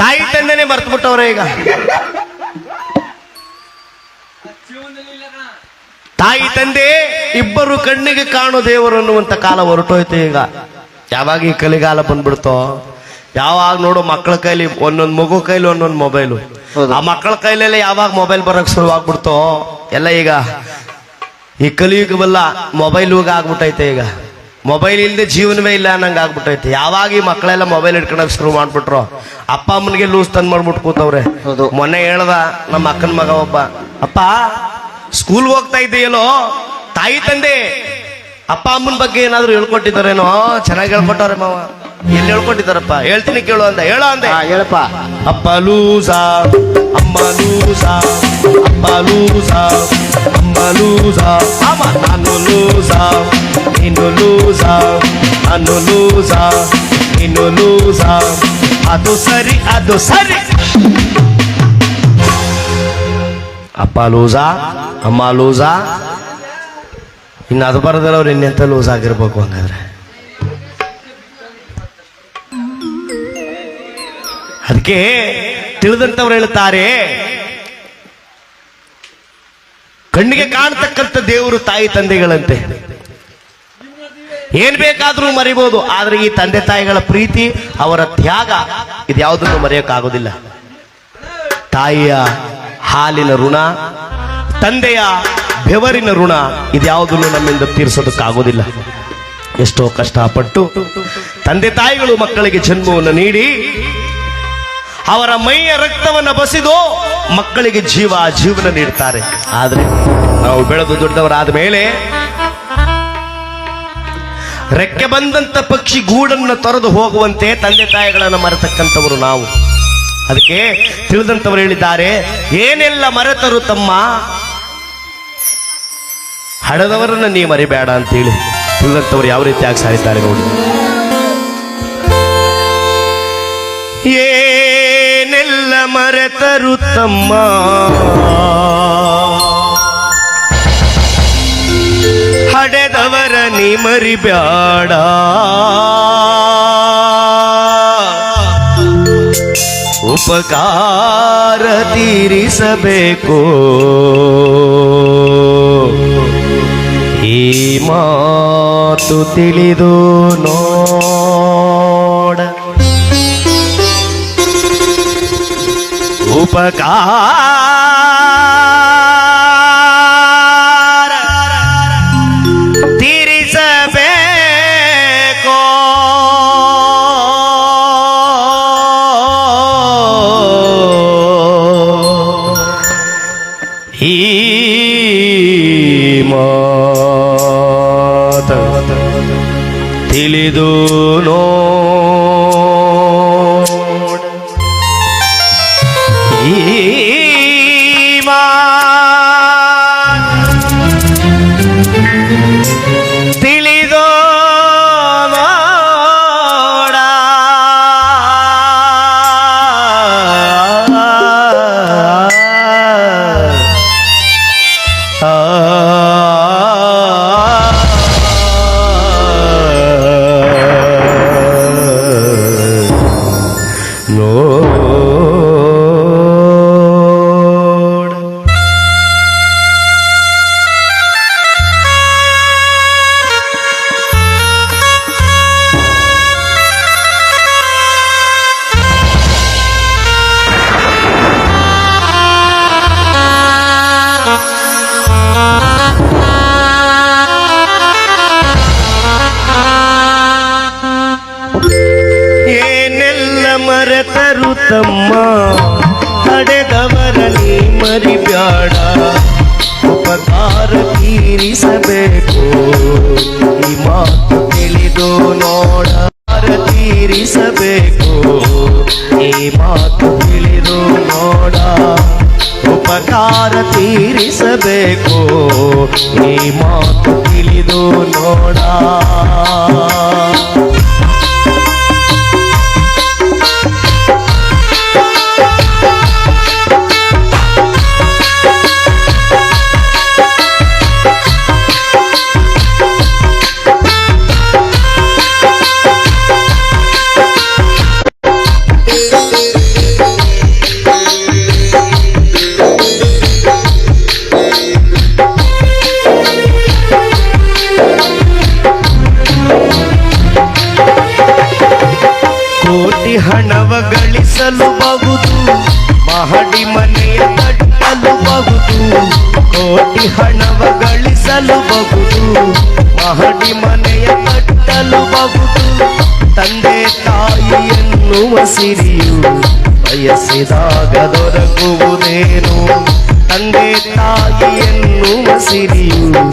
ತಾಯಿ ತಂದೆನೆ ಮರ್ತು ಬಿಟ್ಟವ್ರೆ ಈಗ. ತಾಯಿ ತಂದೆ ಇಬ್ಬರು ಕಣ್ಣಿಗೆ ಕಾಣು ದೇವರು ಅನ್ನುವಂತ ಕಾಲ ಹೊರಟೋಯ್ತು ಈಗ. ಯಾವಾಗ ಈ ಕಲಿಗಾಲ ಬಂದ್ಬಿಡ್ತೋ? ಯಾವಾಗ ನೋಡು ಮಕ್ಕಳ ಕೈಲಿ ಒಂದೊಂದು ಮಗು ಕೈಲಿ ಒಂದೊಂದು ಮೊಬೈಲು. ಆ ಮಕ್ಕಳ ಕೈಲೆಲ್ಲ ಯಾವಾಗ ಮೊಬೈಲ್ ಬರಕ್ ಶುರುವಾಗ್ಬಿಡ್ತೋ? ಎಲ್ಲ ಈಗ ಈ ಕಲಿಯುಗವಲ್ಲ ಮೊಬೈಲ್ ಯುಗ ಆಗ್ಬಿಟ್ಟೈತೆ ಈಗ. ಮೊಬೈಲ್ ಇಲ್ಲದೆ ಜೀವನವೇ ಇಲ್ಲ ಅನ್ನಂಗೆ ಆಗ್ಬಿಟ್ಟೈತೆ. ಯಾವಾಗ ಈ ಮಕ್ಕಳೆಲ್ಲ ಮೊಬೈಲ್ ಇಟ್ಕೊಳಕ್ ಶುರು ಮಾಡ್ಬಿಟ್ರು. ಅಪ್ಪ ಅಮ್ಮನಿಗೆ ಲೂಸ್ ತಂದು ಮಾಡ್ಬಿಟ್ಟು ಕೂತವ್ರೆ. ಮೊನ್ನೆ ಹೇಳ್ದ ನಮ್ಮ ಅಕ್ಕನ ಮಗ ಒಬ್ಬ ಅಪ್ಪ ಸ್ಕೂಲ್ ಹೋಗ್ತಾ ಇದ್ದೀಯಲ್ಲೋ ತಾಯಿ ತಂದೆ. ಅಪ್ಪ ಅಮ್ಮನ ಬಗ್ಗೆ ಏನಾದ್ರು ಹೇಳ್ಕೊಟ್ಟಿದ್ದಾರೇನೋ? ಚೆನ್ನಾಗಿ ಹೇಳ್ಕೊಟ್ಟವ್ರೆ ಮಾವ. ಎಲ್ಲಿ ಹೇಳ್ಕೊಟ್ಟಿದ್ದಾರಪ್ಪ? ಹೇಳ್ತೀನಿ ಕೇಳು ಅಂತ ಹೇಳೋ ಅಂದೆ. ಹೇಳಪ್ಪ. ಅಪ್ಪ ಲೂಸಾ ಅಮ್ಮ ಲೂಸಾ ಅಪ್ಪ ಲೂಸ ಅಮ್ಮ ಲೂಸ ಅಮ್ಮ ನಾನು ಲೂಸ ನೀನು ಲೂಸ ನಾನು ಲೂಸ ನೀನು ಲೂಸ ಅದು ಸರಿ ಅದು ಸರಿ ಅಪ್ಪ ಲೂಸ ಅಮ್ಮ ಲೂಸ ಇನ್ನು ಅದು ಬರೋದಿಲ್ಲ ಅವ್ರು ಇನ್ನೆಂತ ಲೂಸ್ ಆಗಿರ್ಬೇಕು ಹಂಗಾದ್ರೆ ಅದಕ್ಕೆ ತಿಳಿದಂತವ್ರು ಹೇಳ್ತಾರೆ ಕಣ್ಣಿಗೆ ಕಾಣ್ತಕ್ಕಂಥ ದೇವರು ತಾಯಿ ತಂದೆಗಳಂತೆ. ಏನ್ ಬೇಕಾದ್ರೂ ಮರಿಬಹುದು ಆದ್ರೆ ಈ ತಂದೆ ತಾಯಿಗಳ ಪ್ರೀತಿ, ಅವರ ತ್ಯಾಗ, ಇದ್ಯಾವುದನ್ನು ಮರೆಯೋಕ್ಕಾಗೋದಿಲ್ಲ. ತಾಯಿಯ ಹಾಲಿನ ಋಣ, ತಂದೆಯ ಬೆವರಿನ ಋಣ, ಇದ್ಯಾವುದನ್ನು ನಮ್ಮಿಂದ ತೀರಿಸೋದಕ್ಕಾಗೋದಿಲ್ಲ. ಎಷ್ಟೋ ಕಷ್ಟಪಟ್ಟು ತಂದೆ ತಾಯಿಗಳು ಮಕ್ಕಳಿಗೆ ಜನ್ಮವನ್ನು ನೀಡಿ, ಅವರ ಮೈಯ ರಕ್ತವನ್ನು ಬಸಿದು ಮಕ್ಕಳಿಗೆ ಜೀವ ಜೀವನ ನೀಡ್ತಾರೆ. ಆದರೆ ನಾವು ಬೆಳೆದು ದೊಡ್ಡವರಾದ ಮೇಲೆ ರೆಕ್ಕೆ ಬಂದಂತ ಪಕ್ಷಿ ಗೂಡನ್ನು ತೊರೆದು ಹೋಗುವಂತೆ ತಂದೆ ತಾಯಿಗಳನ್ನು ಮರೆತಕ್ಕಂಥವರು ನಾವು. ಅದಕ್ಕೆ ತಿಳಿದಂತವರು ಹೇಳಿದ್ದಾರೆ, ಏನೆಲ್ಲ ಮರೆತರು ತಮ್ಮ? ಹಡದವರನ್ನ ನೀ ಮರಿಬೇಡ ಅಂತೇಳಿ ತಿಳಿದಂತವ್ರು ಯಾವ ರೀತಿಯಾಗಿ ಸಾರಿದ್ದಾರೆ ನೋಡಿ. ಏನೆಲ್ಲ ಮರೆತರು ತಮ್ಮ. ಹಡೆದವರ ನೀ ಮರಿಬ್ಯಾಡ. ಉಪಕಾರ ತೀರಿಸಬೇಕು. ಈ ಮಾತು ತಿಳಿದು ನೋಡ ಉಪಕಾರ ಈ ಮರೆತರು ತಮ್ಮ ತಡೆದವರ ನೀ ಮರಿಬ್ಯಾಡ. ಉಪಕಾರ ತೀರಿಸಬೇಕು. ಈ ಮಾತು ತಿಳಿದು ನೋಡ ತೀರಿಸಬೇಕು. ಈ ಮಾತು ತಿಳಿದು ನೋಡ, ಉಪಕಾರ ತೀರಿಸಬೇಕು. ಈ ಮಾತು ತಿಳಿದು ನೋಡ. ಮಹಡಿ ಮನೆಯ ಕಟ್ಟಲುಬಹುದು ತಂದೆ ತಾಯಿ ಎನ್ನುವ ಸಿರಿಯು ಬಯಸಿದಾಗ ದೊರಕುವುದೇನು ತಂದೆ ತಾಯಿ ಎನ್ನುವ ಸಿರಿಯು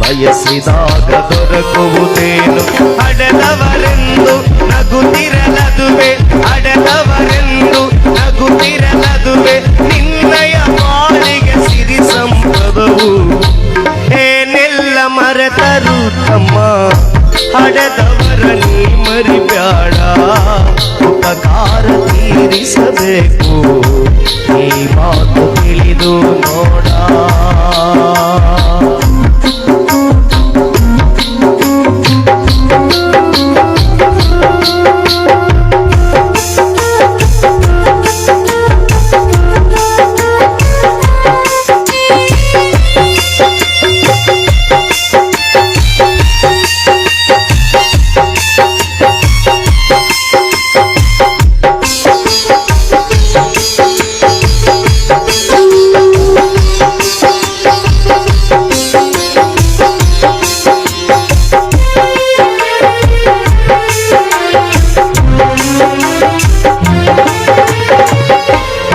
ಬಯಸಿದಾಗ ದೊರಕುವುದೇನು ಅಡದವರೆಂದು ನಗುತ್ತಿರಲದುವೆ ಅಡದವರೆಂದು ನಗುತ್ತಿರಲದುವೆ ನಿನ್ನಯ ಬಾಳಿಗೆ ಸಿರಿ ಸಂಪದವು ಏನೆಲ್ಲ ಮರೆತರು ತಮ್ಮ ಹಡೆದವರ ನೀ ಮರಿಬ್ಯಾಡ. ಉಪಕಾರ ತೀರಿಸಬೇಕು. ಈ ಮಾತು ತಿಳಿದು ನೋಡ.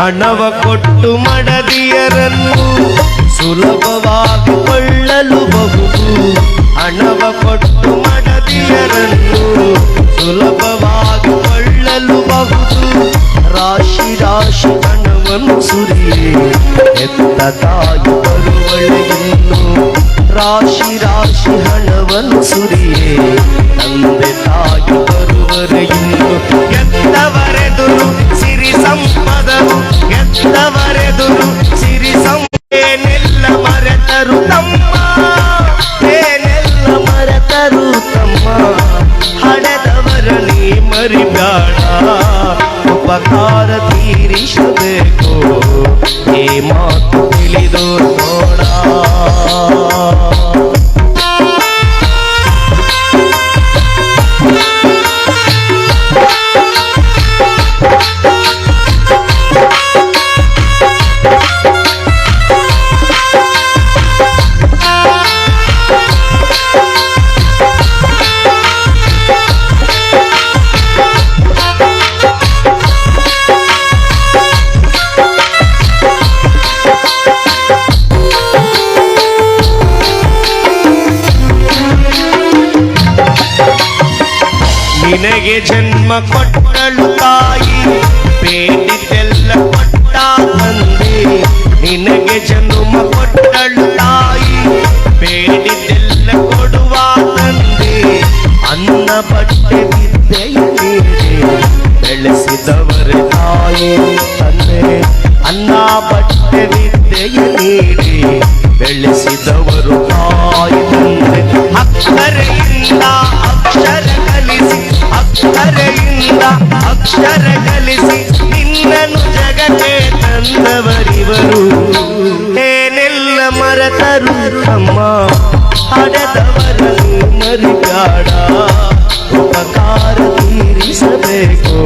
ಹಣವ ಕೊಟ್ಟು ಮಡದಿಯರನ್ನು ಸುಲಭವಾಗಿ ಕೊಳ್ಳಲು ಬಹುದು ಹಣವ ಕೊಟ್ಟು ಸುರಿಯೇ ಎತ್ತ ತಾಯಿ ಬರುವಳೆಯನ್ನು ರಾಶಿ ರಾಶಿ ಹಣವನ್ನು ಸುರಿಯೇ ತಂದೆ ತಾಯಿ ಬರುವರೆ ಇನ್ನು ಎತ್ತವರೆದುರು ಸಿರಿ ಸಂಪದವು ಎತ್ತವರೆದುರು ಸಿರಿ ಸಂಪೇನೆಲ್ಲ ಮರೆತರು ತಮ್ಮ ಏನೆಲ್ಲ ಮರೆತರು ತಮ್ಮ ಹಡೆದವರ ನೀ ಮರಿಬೇಡ ಉಪಕಾರ ತೀರಿಸಬೇಕು ಈ ಮಾತು ತಿಳಿದು ನಿನಗೆ ಜನ್ಮ ಕೊಟ್ಟಳು ತಾಯಿ. ಬೇಡಿದೆಲ್ಲ ಕೊಟ್ಟ ತಂದೆ ನಿನಗೆ ಜನ್ಮ ಕೊಟ್ಟಳು ತಾಯಿ. ಬೇಡಿದೆಲ್ಲ ಕೊಡುವ ತಂದೆ ಅನ್ನ ಬಟ್ಟೆ ವಿದ್ಯೆಯ ನೀಡಿ ಬೆಳೆಸಿದವರ ತಾಯಿ. ಉಪಕಾರ ತೀರಿಸಬೇಕು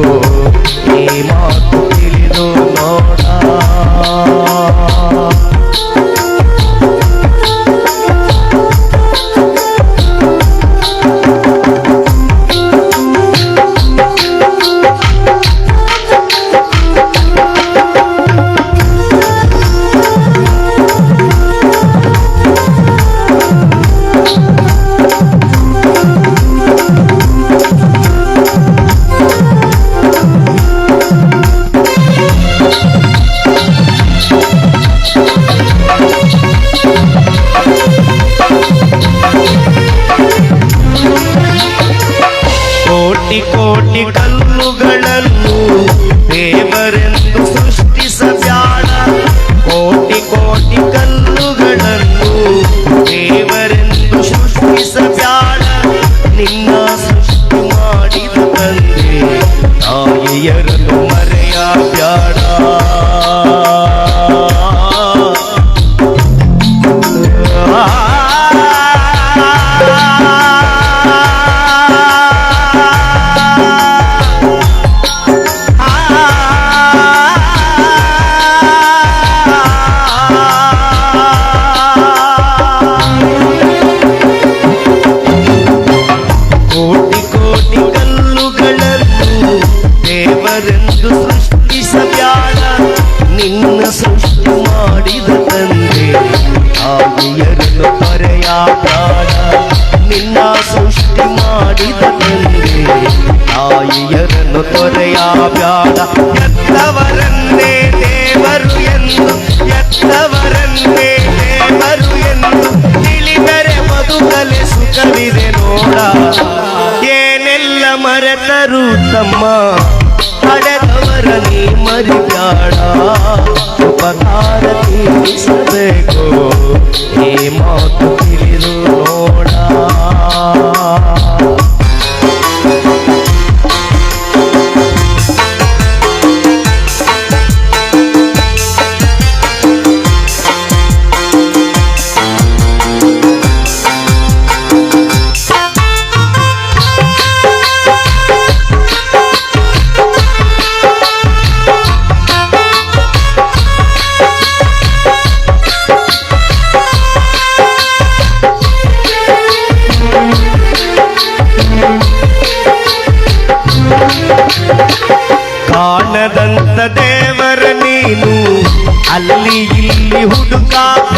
ಮರೆತರು ತಮ್ಮ ಹಡೆದವರ ನೀ ಮರಿಬ್ಯಾಡ ಉಪಕಾರ ತೀರಿಸಬೇಕು ಈ ಮಾತು ತಿಳಿದು ನೋಡ ಕಾಣದಂತ ದೇವರ ನೀನು, ಅಲ್ಲಿ ಇಲ್ಲಿ ಹುಡುಕಾಡ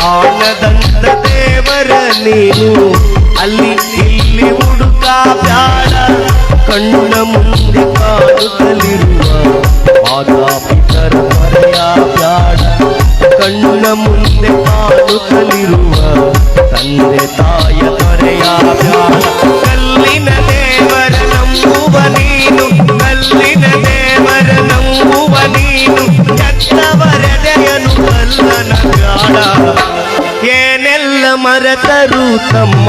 ಕಾಣದಂತ ದೇವರ ನೀನು, ಅಲ್ಲಿ ಇಲ್ಲಿ ಹುಡುಕಾಡ ಕಣ್ಣ ಮುಂದೆ ಕಾಡುತ್ತಲಿರುವ ಮಾತಾಪಿತರ ಮರೆಯ ಬ್ಯಾಡ ಕಣ್ಣ ಮುಂದೆ ಕಾಡುತ್ತಲಿರುವ ತಂದೆ ತಾಯ ಮರೆಯ ಬ್ಯಾಡ ತಮ್ಮ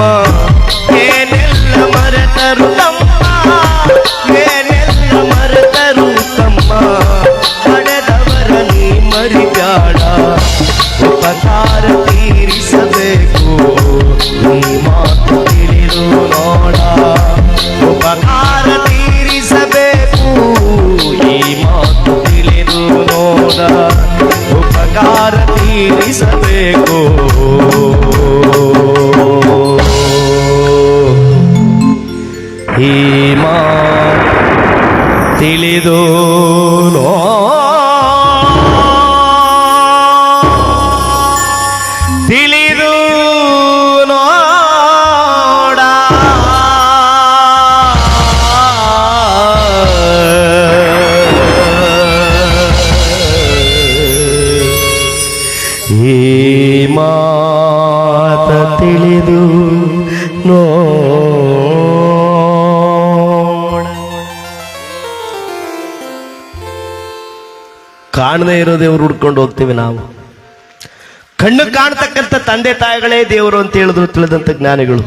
ಇರೋ ದೇವ್ರು ಹುಡ್ಕೊಂಡು ಹೋಗ್ತೀವಿ ನಾವು. ಕಣ್ಣು ಕಾಣ್ತಕ್ಕಂಥ ತಂದೆ ತಾಯಿಗಳೇ ದೇವರು ಅಂತ ಹೇಳಿದ್ರು ತಿಳಿದಂತ ಜ್ಞಾನಿಗಳು.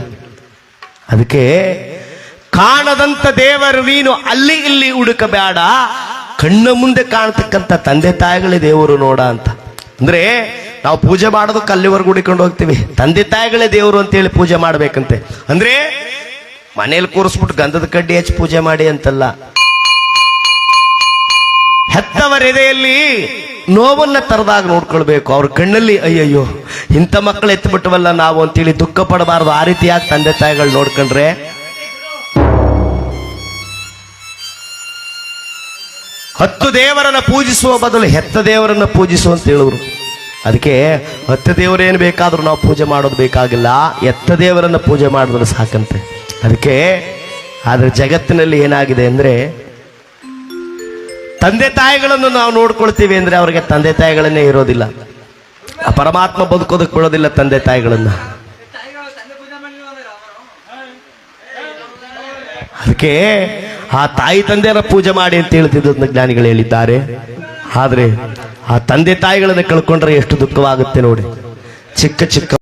ಅದಕ್ಕೆ ಕಾಣದಂತ ದೇವರು ನೀನು ಅಲ್ಲಿ ಇಲ್ಲಿ ಹುಡುಕಬೇಡ, ಕಣ್ಣ ಮುಂದೆ ಕಾಣ್ತಕ್ಕಂಥ ತಂದೆ ತಾಯಿಗಳೇ ದೇವರು ನೋಡ ಅಂತ. ಅಂದ್ರೆ ನಾವು ಪೂಜೆ ಮಾಡೋದಕ್ಕೆ ಅಲ್ಲಿವರೆಗೂ ಹುಡುಕೊಂಡು ಹೋಗ್ತೀವಿ. ತಂದೆ ತಾಯಿಗಳೇ ದೇವರು ಅಂತೇಳಿ ಪೂಜೆ ಮಾಡ್ಬೇಕಂತೆ. ಅಂದ್ರೆ ಮನೇಲಿ ಕೂರಿಸ್ಬಿಟ್ಟು ಗಂಧದ ಕಡ್ಡಿ ಹಚ್ಚಿ ಪೂಜೆ ಮಾಡಿ ಅಂತಲ್ಲ. ಹೆತ್ತವರ ಎದೆಯಲ್ಲಿ ನೋವನ್ನ ತರದಾಗ ನೋಡ್ಕೊಳ್ಬೇಕು. ಅವ್ರ ಕಣ್ಣಲ್ಲಿ, ಅಯ್ಯಯ್ಯೋ, ಇಂಥ ಮಕ್ಕಳು ಎತ್ಬಿಟ್ಟವಲ್ಲ ನಾವು ಅಂತೇಳಿ ದುಃಖ ಪಡಬಾರ್ದು. ಆ ರೀತಿಯಾಗಿ ತಂದೆ ತಾಯಿಗಳು ನೋಡ್ಕೊಂಡ್ರೆ? ಹತ್ತು ದೇವರನ್ನ ಪೂಜಿಸುವ ಬದಲು ಹೆತ್ತ ದೇವರನ್ನ ಪೂಜಿಸು ಅಂತ ಹೇಳಿದ್ರು. ಅದಕ್ಕೆ ಹತ್ತು ದೇವರೇನು ಬೇಕಾದ್ರೂ ನಾವು ಪೂಜೆ ಮಾಡೋದು ಬೇಕಾಗಿಲ್ಲ. ಎತ್ತ ದೇವರನ್ನ ಪೂಜೆ ಮಾಡಿದ್ರೆ ಸಾಕಂತೆ. ಅದಕ್ಕೆ ಆದರೆ ಜಗತ್ತಿನಲ್ಲಿ ಏನಾಗಿದೆ ಅಂದ್ರೆ ತಂದೆ ತಾಯಿಗಳನ್ನು ನಾವು ನೋಡ್ಕೊಳ್ತೀವಿ ಅಂದ್ರೆ ಅವ್ರಿಗೆ ತಂದೆ ತಾಯಿಗಳನ್ನೇ ಇರೋದಿಲ್ಲ. ಆ ಪರಮಾತ್ಮ ಬದುಕೋದಕ್ಕೆ ಬಿಡೋದಿಲ್ಲ ತಂದೆ ತಾಯಿಗಳನ್ನ. ಅದಕ್ಕೆ ಆ ತಾಯಿ ತಂದೆಯರ ಪೂಜೆ ಮಾಡಿ ಅಂತ ಹೇಳ್ತಿದ್ದು ಜ್ಞಾನಿಗಳು ಹೇಳಿದ್ದಾರೆ. ಆದ್ರೆ ಆ ತಂದೆ ತಾಯಿಗಳನ್ನ ಕಳ್ಕೊಂಡ್ರೆ ಎಷ್ಟು ದುಃಖವಾಗುತ್ತೆ ನೋಡಿ. ಚಿಕ್ಕ ಚಿಕ್ಕ